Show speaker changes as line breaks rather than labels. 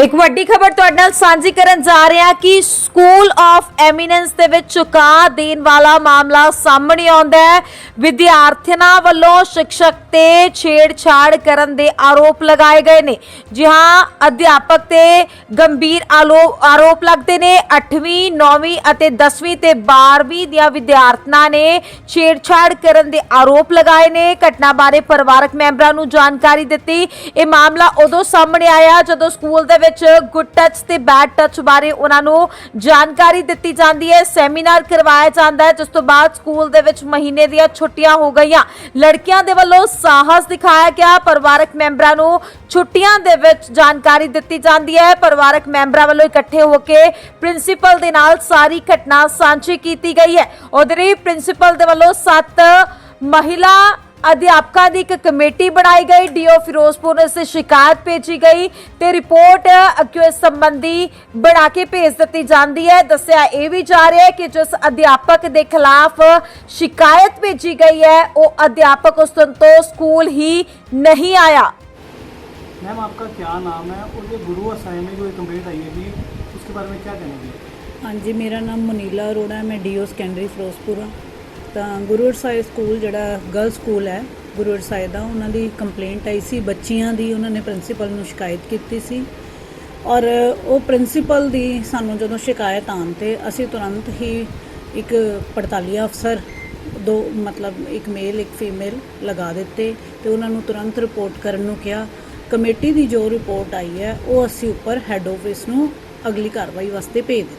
ਇੱਕ ਵੱਡੀ ਖਬਰ ਤੁਹਾਡੇ ਨਾਲ ਸਾਂਝੀ ਕਰਨ ਜਾ ਰਹੇ ਹਾਂ ਕਿ ਸਕੂਲ ਆਫ ਐਮੀਨੈਂਸ ਦੇ ਵਿੱਚ ਚੁਕਾ ਦੇਣ ਵਾਲਾ ਮਾਮਲਾ ਸਾਹਮਣੇ ਆਉਂਦਾ ਹੈ। ਵਿਦਿਆਰਥੀਆਂ ਵੱਲੋਂ ਸ਼ਿਕਸ਼ਕ ਤੇ ਛੇੜਛਾੜ ਕਰਨ ਦੇ ਆਰੋਪ ਲਗਾਏ ਗਏ ਨੇ। ਜੀ ਹਾਂ, ਅਧਿਆਪਕ ਤੇ ਗੰਭੀਰ ਆਲੋ- ਆਰੋਪ ਲੱਗਦੇ ਨੇ। 8ਵੀਂ 9ਵੀਂ ਅਤੇ 10ਵੀਂ ਤੇ 12ਵੀਂ ਦੀਆਂ ਵਿਦਿਆਰਥਣਾਂ ਨੇ ਛੇੜਛਾੜ ਕਰਨ ਦੇ ਆਰੋਪ ਲਗਾਏ ਨੇ। ਘਟਨਾ ਬਾਰੇ ਪਰਿਵਾਰਕ ਮੈਂਬਰਾਂ ਨੂੰ ਜਾਣਕਾਰੀ ਦਿੱਤੀ। ਇਹ ਮਾਮਲਾ ਉਦੋਂ ਸਾਹਮਣੇ ਆਇਆ ਜਦੋਂ ਸਕੂਲ ਦੇ ਵਿੱਚ ਗੁੱਡ ਟੱਚ ਤੇ ਬੈਡ ਟੱਚ ਬਾਰੇ ਉਹਨਾਂ ਨੂੰ ਜਾਣਕਾਰੀ ਦਿੱਤੀ ਜਾਂਦੀ ਹੈ। ਸੈਮੀਨਾਰ ਕਰਵਾਇਆ ਜਾਂਦਾ ਹੈ, ਜਿਸ ਤੋਂ ਬਾਅਦ ਸਕੂਲ ਦੇ ਵਿੱਚ ਮਹੀਨੇ ਦੀਆਂ ਛੁੱਟੀਆਂ ਹੋ ਗਈਆਂ। ਲੜਕੀਆਂ ਦੇ ਵੱਲੋਂ ਸਾਹਸ ਦਿਖਾਇਆ ਗਿਆ। ਪਰਿਵਾਰਕ ਮੈਂਬਰਾਂ ਨੂੰ ਛੁੱਟੀਆਂ ਦੇ ਵਿੱਚ ਜਾਣਕਾਰੀ ਦਿੱਤੀ ਜਾਂਦੀ ਹੈ। ਪਰਿਵਾਰਕ ਮੈਂਬਰਾਂ ਵੱਲੋਂ ਇਕੱਠੇ ਹੋ ਕੇ ਪ੍ਰਿੰਸੀਪਲ ਦੇ ਨਾਲ ਸਾਰੀ ਘਟਨਾ ਸਾਂਝੀ ਕੀਤੀ ਗਈ ਹੈ। ਉਧਰ ਹੀ ਪ੍ਰਿੰਸੀਪਲ ਦੇ ਵੱਲੋਂ ਸੱਤ ਮਹਿਲਾ ਅਧਿਆਪਕਾਂ ਦੀ ਇੱਕ ਕਮੇਟੀ ਬਣਾਈ ਗਈ ਡੀਓ ਫਿਰੋਜ਼ਪੁਰ ਨੂੰ ਇਸ ਦੀ ਸ਼ਿਕਾਇਤ ਭੇਜੀ ਗਈ ਤੇ ਰਿਪੋਰਟ ਅਕਿਊਜ਼ ਸੰਬੰਧੀ ਬਣਾ ਕੇ ਭੇਜ ਦਿੱਤੀ ਜਾਂਦੀ ਹੈ ਦੱਸਿਆ ਇਹ ਵੀ ਜਾ ਰਿਹਾ ਹੈ ਕਿ ਜਿਸ ਅਧਿਆਪਕ ਦੇ ਖਿਲਾਫ ਸ਼ਿਕਾਇਤ ਭੇਜੀ ਗਈ ਹੈ ਉਹ ਅਧਿਆਪਕ ਉਸ ਦਿਨ ਤੋਂ ਸਕੂਲ ਹੀ ਨਹੀਂ ਆਇਆ
मैम आपका क्या नाम है और ये गुरु असाई में जो एक कंप्लेंट आई है जी उसके बारे में क्या कहेंगे
ਹਾਂਜੀ ਮੇਰਾ ਨਾਮ ਮਨੀਲਾ ਅਰੋੜਾ ਹੈ ਮੈਂ ਡੀਓ ਸੈਕੰਡਰੀ ਫਿਰੋਜ਼ਪੁਰ ਹਾਂ ਤਾਂ ਗੁਰੂ ਸਾਹਿਬ ਸਕੂਲ ਜਿਹੜਾ ਗਰਲ ਸਕੂਲ ਹੈ, ਗੁਰੂ ਸਾਹਿਬ ਦਾ, ਉਹਨਾਂ ਦੀ ਕੰਪਲੇਂਟ ਆਈ ਸੀ। ਬੱਚੀਆਂ ਦੀ ਉਹਨਾਂ ਨੇ ਪ੍ਰਿੰਸੀਪਲ ਨੂੰ ਸ਼ਿਕਾਇਤ ਕੀਤੀ ਸੀ। ਔਰ ਉਹ ਪ੍ਰਿੰਸੀਪਲ ਦੀ ਸਾਨੂੰ ਜਦੋਂ ਸ਼ਿਕਾਇਤ ਆਉਣ ਤੇ ਅਸੀਂ ਤੁਰੰਤ ਹੀ ਇੱਕ ਪੜਤਾਲੀਆ ਅਫਸਰ, ਦੋ ਮਤਲਬ ਇੱਕ ਮੇਲ ਇੱਕ ਫੀਮੇਲ ਲਗਾ ਦਿੱਤੇ ਤੇ ਉਹਨਾਂ ਨੂੰ ਤੁਰੰਤ ਰਿਪੋਰਟ ਕਰਨ ਨੂੰ ਕਿਹਾ। ਕਮੇਟੀ ਦੀ ਜੋ ਰਿਪੋਰਟ ਆਈ ਹੈ, ਉਹ ਅਸੀਂ ਉੱਪਰ ਹੈੱਡ ਆਫਿਸ ਨੂੰ ਅਗਲੀ ਕਾਰਵਾਈ ਵਾਸਤੇ ਭੇਜ ਦਿੱਤੀ।